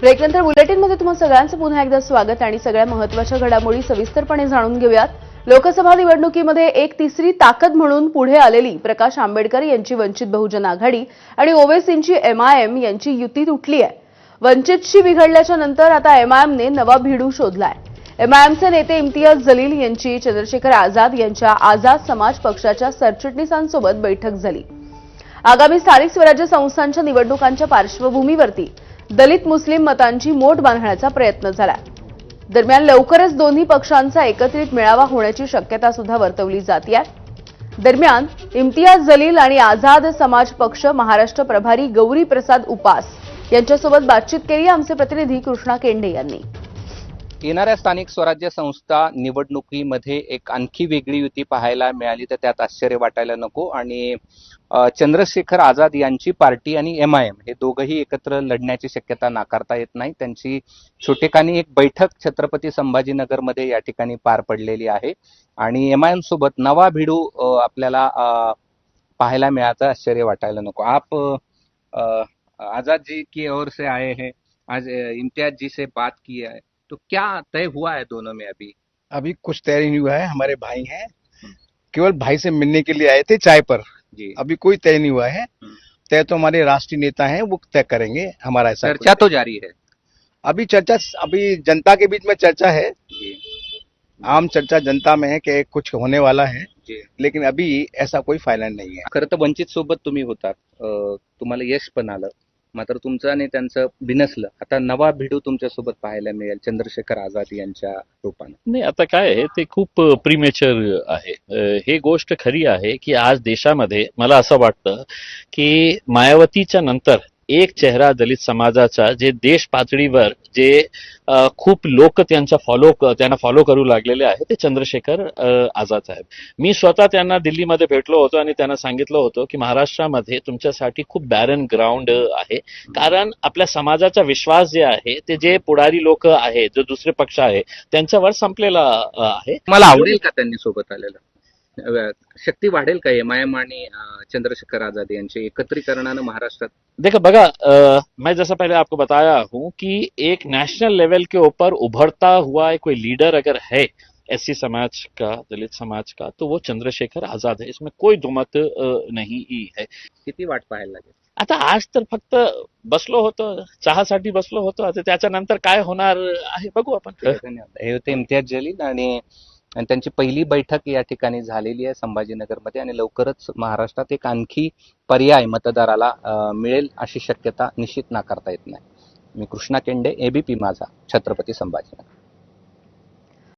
ब्रेकनंतर बुलेटिनमध्ये तुम्हा सगळ्यांचं पुन्हा एकदा स्वागत आणि सगळ्या महत्त्वाच्या घडामोडी सविस्तरपणे जाणून घेऊयात. लोकसभा निवडणुकीमध्ये एक तिसरी ताकद म्हणून पुढे आलेली प्रकाश आंबेडकर यांची वंचित बहुजन आघाडी आणि ओवेसींची एमआयएम यांची युती तुटली आहे वंचितशी बिघडल्याच्या नंतर आता एमआयएमने नवा भिडू शोधलाय. एमआयएमचे नेते इम्तियाज जलील यांची चंद्रशेखर आझाद यांच्या आझाद समाज पक्षाच्या सरचिटणीसांसोबत बैठक झाली. आगामी स्थानिक स्वराज्य संस्थांच्या निवडणुकांच्या पार्श्वभूमीवरती दलित मुस्लिम मतांची मोठ बांधण्याचा प्रयत्न झाला. दरम्यान लवकरच दोन्ही पक्षांचा एकत्रित मेळावा होण्याची शक्यता सुद्धा वर्तवली जाते दरम्यान इम्तियाज जलील आणि आझाद समाज पक्ष महाराष्ट्र प्रभारी गौरी प्रसाद उपास यांच्यासोबत बातचीत केली आमचे प्रतिनिधी कृष्णा केंडे यांनी. येणाऱ्या स्थानिक स्वराज्य संस्था निवडणुकीमध्ये एक आणखी वेगळी युती पाहायला मिळाली तर त्यात आश्चर्य वाटायला नको. आणि चंद्रशेखर आझाद यांची पार्टी आणि एम आय एम हे दोघंही एकत्र लढण्याची शक्यता नाकारता येत नाही. त्यांची छोटेखानी एक बैठक छत्रपती संभाजीनगरमध्ये या ठिकाणी पार पडलेली आहे. आणि एम आय एम सोबत नवा भिडू आपल्याला पाहायला मिळाचं आश्चर्य वाटायला नको. आप अ, आझाद जी की ओर से आए हैं. आज इम्तियाज जी से बात की है. तो क्या तय हुआ है दोनों में अभी? अभी कुछ तय नहीं हुआ है हमारे भाई हैं। केवल भाई से मिलने के लिए आए थे चाय पर। जी। अभी कोई तय नहीं हुआ है। हम्म। तय तो हमारे राष्ट्रीय नेता हैं वो तय करेंगे हमारा ऐसा चर्चा तो जारी है। अभी चर्चा अभी जनता के बीच में चर्चा है। आम चर्चा जनता में है कि कुछ होने वाला है जी। लेकिन अभी ऐसा कोई फायनल नहीं है। खरं तर वंचित सोबत तुम्ही होतात अ, तुम्हाला यश पण आलं. मात्र तुमचं आणि त्यांचं बिनसलं. आता नवा भिडू तुमच्यासोबत पाहायला मिळेल चंद्रशेखर आझाद यांच्या रूपानं. नाही आता काय आहे ते खूप प्रीमेचर आहे. अ, हे गोष्ट खरी आहे की आज देशामध्ये मला असं वाटतं की मायावतीच्या नंतर एक चेहरा दलित समाजाचा जे देश पातळीवर जे खूप लोक त्यांचा फॉलो त्यांना फॉलो करू लागलेले आहे ते चंद्रशेखर आझाद साहेब. मी स्वतः त्यांना दिल्लीमध्ये भेटलो होतो आणि त्यांना सांगितलं होतं की महाराष्ट्रामध्ये तुमच्यासाठी खूप बॅरन ग्राउंड आहे. कारण आपल्या समाजाचा विश्वास जे आहे ते जे पुढारी लोक आहेत जो दुसरे पक्ष आहे त्यांच्यावर संपलेला आहे. मला आवडेल का त्यांनी सोबत आलेलं? शक्ती वाढेल का? एम आय एम आणि चंद्रशेखर आझाद यांचे एकत्रीकरणानं महाराष्ट्रात देखो बघा मैं जैसा पहले आपको बताया हूं कि एक नेशनल लेवल के ऊपर उभरता हुआ कोई लीडर अगर है एससी समाज का दलित समाज का तो वो चंद्रशेखर आजाद है। इसमें कोई दुमत नहीं ही है। किती वाट पाहायला लागेल? आता आज तर फक्त बसलो होतो चहासाठी बसलो होतो आता त्याच्यानंतर काय होणार आहे बघू आपण. धन्यवाद. हे होते इम्तियाज जलील आणि आणि त्यांची पहिली बैठक या ठिकाणी झालेली आहे संभाजीनगरमध्ये आणि लवकरच महाराष्ट्रात एक आणखी पर्याय मतदाराला मिळेल अशी शक्यता निश्चित नाकारता येत नाही. मी कृष्णा केंडे एबीपी माझा छत्रपती संभाजीनगर.